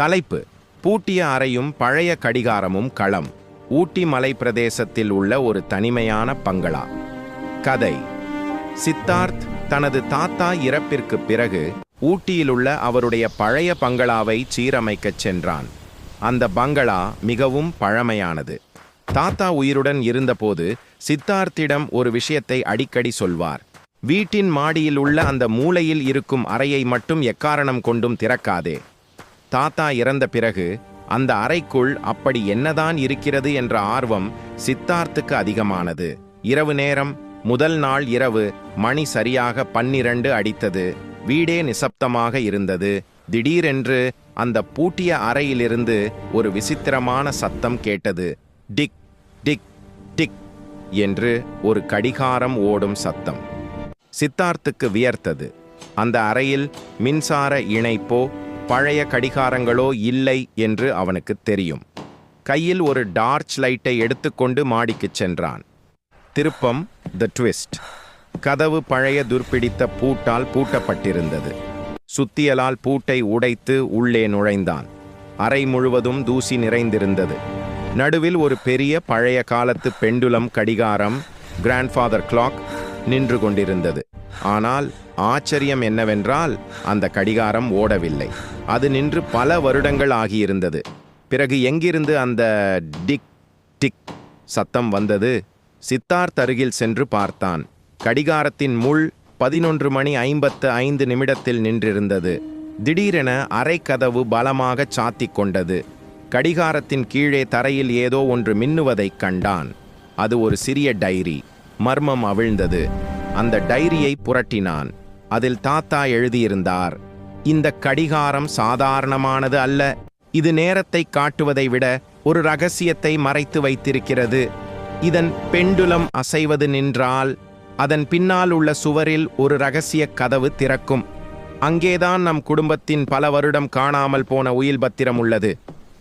தலைப்பு பூட்டிய அறையும் பழைய கடிகாரமும் களம் ஊட்டி மலை பிரதேசத்தில் உள்ள ஒரு தனிமையான பங்களா. கதை சித்தார்த் தனது தாத்தா இறப்பிற்கு பிறகு ஊட்டியிலுள்ள அவருடைய பழைய பங்களாவை சீரமைக்கச் சென்றான். அந்த பங்களா மிகவும் பழமையானது. தாத்தா உயிருடன் இருந்தபோது சித்தார்த்திடம் ஒரு விஷயத்தை அடிக்கடி சொல்வார். வீட்டின் மாடியில் உள்ள அந்த மூலையில் இருக்கும் அறையை மட்டும் எக்காரணம் கொண்டும் திறக்காதே. தாத்தா இறந்த பிறகு அந்த அறைக்குள் அப்படி என்னதான் இருக்கிறது என்ற ஆர்வம் சித்தார்த்துக்கு அதிகமானது. இரவு நேரம் முதல் நாள் இரவு மணி சரியாக பன்னிரண்டு அடித்தது. வீடே நிசப்தமாக இருந்தது. திடீரென்று அந்த பூட்டிய அறையிலிருந்து ஒரு விசித்திரமான சத்தம் கேட்டது. டிக் டிக் டிக் என்று ஒரு கடிகாரம் ஓடும் சத்தம். சித்தார்த்துக்கு வியர்த்தது. அந்த அறையில் மின்சார இணைப்போ பழைய கடிகாரங்களோ இல்லை என்று அவனுக்கு தெரியும். கையில் ஒரு டார்ச் லைட்டை எடுத்துக்கொண்டு மாடிக்குச் சென்றான். திருப்பம் த ட்விஸ்ட். கதவு பழைய துர்ப்பிடித்த பூட்டால் பூட்டப்பட்டிருந்தது. சுத்தியலால் பூட்டை உடைத்து உள்ளே நுழைந்தான். அறை முழுவதும் தூசி நிறைந்திருந்தது. நடுவில் ஒரு பெரிய பழைய காலத்து பெண்டுலம் கடிகாரம் கிராண்ட்ஃபாதர் கிளாக் நின்று கொண்டிருந்தது. ஆனால் ஆச்சரியம் என்னவென்றால் அந்த கடிகாரம் ஓடவில்லை. அது நின்று பல வருடங்கள் ஆகியிருந்தது. பிறகு எங்கிருந்து அந்த டிக் டிக் சத்தம் வந்தது? சித்தார்த் அருகில் சென்று பார்த்தான். கடிகாரத்தின் முள் பதினொன்று மணி ஐம்பத்து ஐந்து நிமிடத்தில் நின்றிருந்தது. திடீரென அரைக்கதவு பலமாக சாத்திக் கொண்டது. கடிகாரத்தின் கீழே தரையில் ஏதோ ஒன்று மின்னுவதைக் கண்டான். அது ஒரு சிறிய டைரி. மர்மம் அவிழ்ந்தது. அந்த டைரியை புரட்டினான். அதில் தாத்தா எழுதியிருந்தார் இந்த கடிகாரம் சாதாரணமானது அல்ல. இது நேரத்தை காட்டுவதை விட ஒரு ரகசியத்தை மறைத்து வைத்திருக்கிறது. இதன் பெண்டுலம் அசைவது நின்றால் அதன் பின்னால் உள்ள சுவரில் ஒரு ரகசிய கதவு திறக்கும். அங்கேதான் நம் குடும்பத்தின் பல வருடம் காணாமல் போன உயில் பத்திரம் உள்ளது.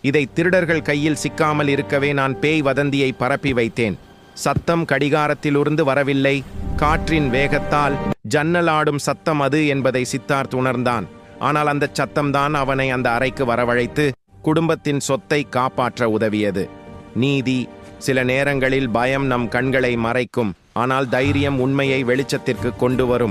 இதை திருடர்கள் கையில் சிக்காமல் இருக்கவே நான் பேய் வதந்தியை பரப்பி வைத்தேன். சத்தம் கடிகாரத்திலிருந்து வரவில்லை. காற்றின் வேகத்தால் ஜன்னலாடும் சத்தம் அது என்பதை சித்தார்த் உணர்ந்தான். ஆனால் அந்த சத்தம்தான் அவனை அந்த அறைக்கு வரவழைத்து குடும்பத்தின் சொத்தை காப்பாற்ற உதவியது. நீதி சில நேரங்களில் பயம் நம் கண்களை மறைக்கும். ஆனால் தைரியம் உண்மையை வெளிச்சத்திற்கு கொண்டு வரும்.